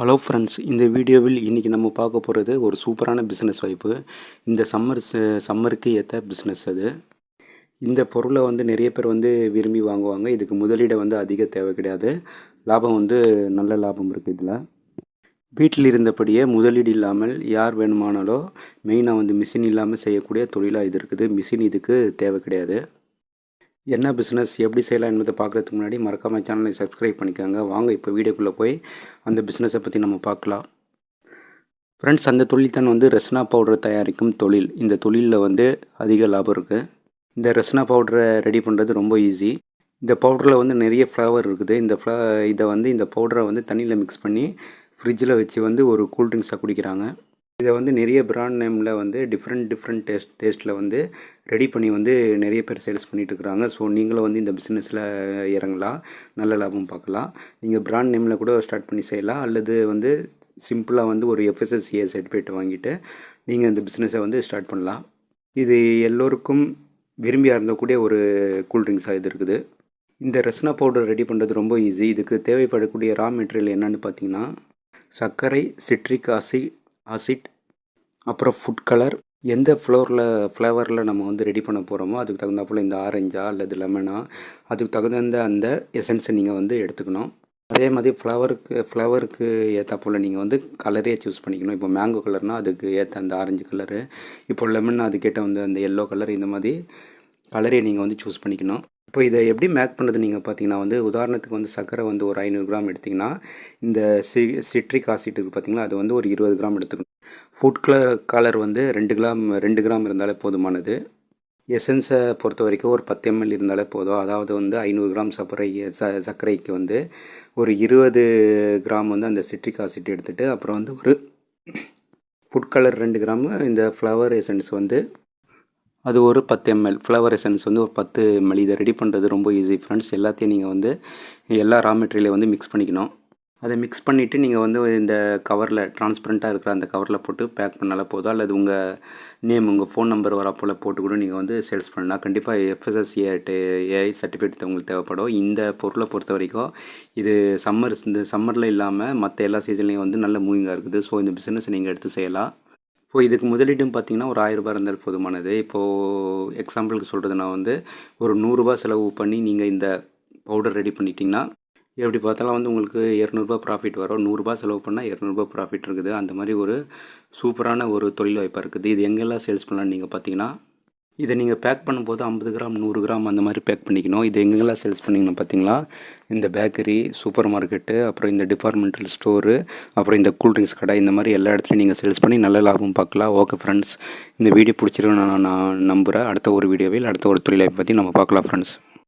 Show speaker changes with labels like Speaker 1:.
Speaker 1: Hello friends இந்த வீடியோவில் இன்றைக்கி நம்ம பார்க்க போகிறது ஒரு சூப்பரான பிஸ்னஸ் வாய்ப்பு. இந்த சம்மர் சம்மருக்கு ஏற்ற பிஸ்னஸ் அது. இந்த பொருளை வந்து நிறைய பேர் வந்து விரும்பி வாங்குவாங்க. இதுக்கு முதலீடை வந்து அதிக தேவை கிடையாது. லாபம் வந்து நல்ல லாபம் இருக்குது இதில். வீட்டில் இருந்தபடியே முதலீடு இல்லாமல் யார் வேணுமானாலோ மெயினாக வந்து மிஷின் இல்லாமல் செய்யக்கூடிய தொழிலாக இது இருக்குது. மிஷின் இதுக்கு தேவை கிடையாது. என்ன பிஸ்னஸ் எப்படி செய்யலாம் என்பதை பார்க்குறதுக்கு முன்னாடி மறக்காமல் சேனலை சப்ஸ்கிரைப் பண்ணிக்கோங்க. வாங்க இப்போ வீடியோக்குள்ளே போய் அந்த பிஸ்னஸை பற்றி நம்ம பார்க்கலாம். ஃப்ரெண்ட்ஸ் அந்த தொழில் தான் வந்து ரெஸ்னா பவுடர் தயாரிக்கும் தொழில். இந்த தொழிலில் வந்து அதிக லாபம் இருக்குது இந்த ரெஸ்னா பவுடரை ரெடி பண்ணுறது ரொம்ப ஈஸி இந்த பவுடரில் வந்து நிறைய ஃப்ளவர் இருக்குது. இந்த ஃப்ள இதை வந்து இந்த பவுடரை வந்து தண்ணியில் மிக்ஸ் பண்ணி ஃப்ரிட்ஜில் வச்சு வந்து ஒரு கூல்ட்ரிங்க்ஸாக குடிக்கிறாங்க. இதை வந்து நிறைய பிராண்ட் நேமில் வந்து டிஃப்ரெண்ட் டிஃப்ரெண்ட் டேஸ்ட் டேஸ்ட்டில் வந்து ரெடி பண்ணி வந்து நிறைய பேர் சேல்ஸ் பண்ணிகிட்ருக்குறாங்க ஸோ நீங்களும் வந்து இந்த பிஸ்னஸில் இறங்கலாம். நல்ல லாபம் பார்க்கலாம். நீங்கள் பிராண்ட் நேமில் கூட ஸ்டார்ட் பண்ணி செய்யலாம். அல்லது வந்து சிம்பிளாக வந்து ஒரு எஃப்எஸ்எஸ்சிஏ சர்டிஃபிகேட் வாங்கிட்டு நீங்கள் இந்த பிஸ்னஸை வந்து ஸ்டார்ட் பண்ணலாம். இது எல்லோருக்கும் விரும்பி இருந்தக்கூடிய ஒரு கூல்ட்ரிங்க்ஸாக இது இருக்குது. இந்த ரெஸ்னா பவுடர் ரெடி பண்ணுறது ரொம்ப ஈஸி இதுக்கு தேவைப்படக்கூடிய ரா மெட்டீரியல் என்னென்னு பார்த்தீங்கன்னா சர்க்கரை சிட்ரிக் ஆசிட் ஆசிட் அப்புறம் ஃபுட் கலர் எந்த ஃப்ளோரில் ஃப்ளேவரில் நம்ம வந்து ரெடி பண்ண போகிறோமோ அதுக்கு தகுந்தாப்போல் இந்த ஆரஞ்சா அல்லது லெமனா அதுக்கு தகுந்த அந்த எசன்ஸை நீங்கள் வந்து எடுத்துக்கணும். அதே மாதிரி ஃப்ளவருக்கு ஃப்ளவருக்கு ஏற்றாப்புல நீங்கள் வந்து கலரே சூஸ் பண்ணிக்கணும். இப்போ மேங்கோ கலர்னால் அதுக்கு ஏற்ற அந்த ஆரஞ்சு கலரு இப்போ லெமன் அதுக்கேட்ட வந்து அந்த எல்லோ கலர் இந்த மாதிரி கலரே நீங்கள் வந்து சூஸ் பண்ணிக்கணும். இப்போ இதை எப்படி மேக் பண்ணுறது நீங்கள் பார்த்தீங்கன்னா வந்து உதாரணத்துக்கு வந்து சர்க்கரை வந்து ஒரு ஐநூறு கிராம் எடுத்திங்கன்னா இந்த சி சிட்ரிக் ஆசிட் இருக்குது பார்த்தீங்களா அது வந்து ஒரு இருபது கிராம் எடுத்துக்கணும். ஃபுட் கலர் கலர் வந்து ரெண்டு கிராம் ரெண்டு கிராம் இருந்தாலே போதுமானது. எசன்ஸை பொறுத்த வரைக்கும் ஒரு பத்து எம்எல் இருந்தாலே போதும். அதாவது வந்து ஐநூறு கிராம் சர்க்கரை ச சர்க்கரைக்கு வந்து ஒரு இருபது கிராம் வந்து அந்த சிட்ரிக் ஆசிட் எடுத்துகிட்டு அப்புறம் வந்து ஒரு ஃபுட் கலர் ரெண்டு கிராம் இந்த ஃப்ளவர் எசன்ஸ் வந்து அது ஒரு பத்து எம்எல் ஃப்ளவர் எசன்ஸ் வந்து ஒரு பத்து எம்எல் இதை ரெடி பண்ணுறது ரொம்ப ஈஸி ஃப்ரெண்ட்ஸ் எல்லாத்தையும் நீங்கள் வந்து எல்லா ரா மெட்டீரியலையும் வந்து மிக்ஸ் பண்ணிக்கணும். அதை மிக்ஸ் பண்ணிவிட்டு நீங்கள் வந்து இந்த கவரில் டிரான்ஸ்பரண்ட்டாக இருக்கிற அந்த கவரில் போட்டு பேக் பண்ணாலே போதும். அல்லது உங்கள் நேம் உங்கள் ஃபோன் நம்பர் வரப்போல் போட்டு கூட நீங்கள் வந்து சேல்ஸ் பண்ணலாம். கண்டிப்பாக எஃப்எஸ்எஸ்ஏ ஏஐ சர்டிஃபிகேட் உங்களுக்கு தேவைப்படும். இந்த பொருளை பொறுத்த வரைக்கும் இது சம்மர் இந்த சம்மரில் இல்லாமல் மற்ற எல்லா சீசன்லேயும் வந்து நல்ல மூவிங்காக இருக்குது. ஸோ இந்த பிஸ்னஸ் நீங்கள் எடுத்து செய்யலாம். இப்போ இதுக்கு முதலீடும் பார்த்தீங்கன்னா ஒரு ஆயிரரூபா இருந்தால் போதுமானது. இப்போது எக்ஸாம்பிளுக்கு சொல்கிறது நான் வந்து ஒரு நூறுரூபா செலவு பண்ணி நீங்கள் இந்த பவுடர் ரெடி பண்ணிட்டீங்கன்னா எப்படி பார்த்தாலும் வந்து உங்களுக்கு இரநூறுபா ப்ராஃபிட் வரும். நூறுரூபா செலவு பண்ணால் இரநூறுபா ப்ராஃபிட் இருக்குது. அந்த மாதிரி ஒரு சூப்பரான ஒரு தொழில் வாய்ப்பாக இருக்குது. இது எங்கெல்லாம் சேல்ஸ் பண்ணலான்னு நீங்கள் பார்த்தீங்கன்னா இதை நீங்கள் பேக் பண்ணும்போது ஐம்பது கிராம் நூறு கிராம் அந்த மாதிரி பேக் பண்ணிக்கணும். இது எங்கெங்கெல்லாம் சேல்ஸ் பண்ணிங்கன்னா பார்த்தீங்களா? இந்த பேக்கரி சூப்பர் மார்க்கெட்டு அப்புறம் இந்த டிபார்ட்மெண்டல் ஸ்டோரு அப்புறம் இந்த கூல்ட்ரிங்க்ஸ் கடை இந்த மாதிரி எல்லா இடத்துலையும் நீங்கள் சேல்ஸ் பண்ணி நல்ல லாபம் பார்க்கலாம். ஓகே ஃப்ரெண்ட்ஸ் இந்த வீடியோ பிடிச்சிருக்குன்னு நான் நான் நம்புகிறேன் அடுத்த ஒரு வீடியோவில் அடுத்த ஒரு தொழிலை பற்றி நம்ம பார்க்கலாம் ஃப்ரெண்ட்ஸ்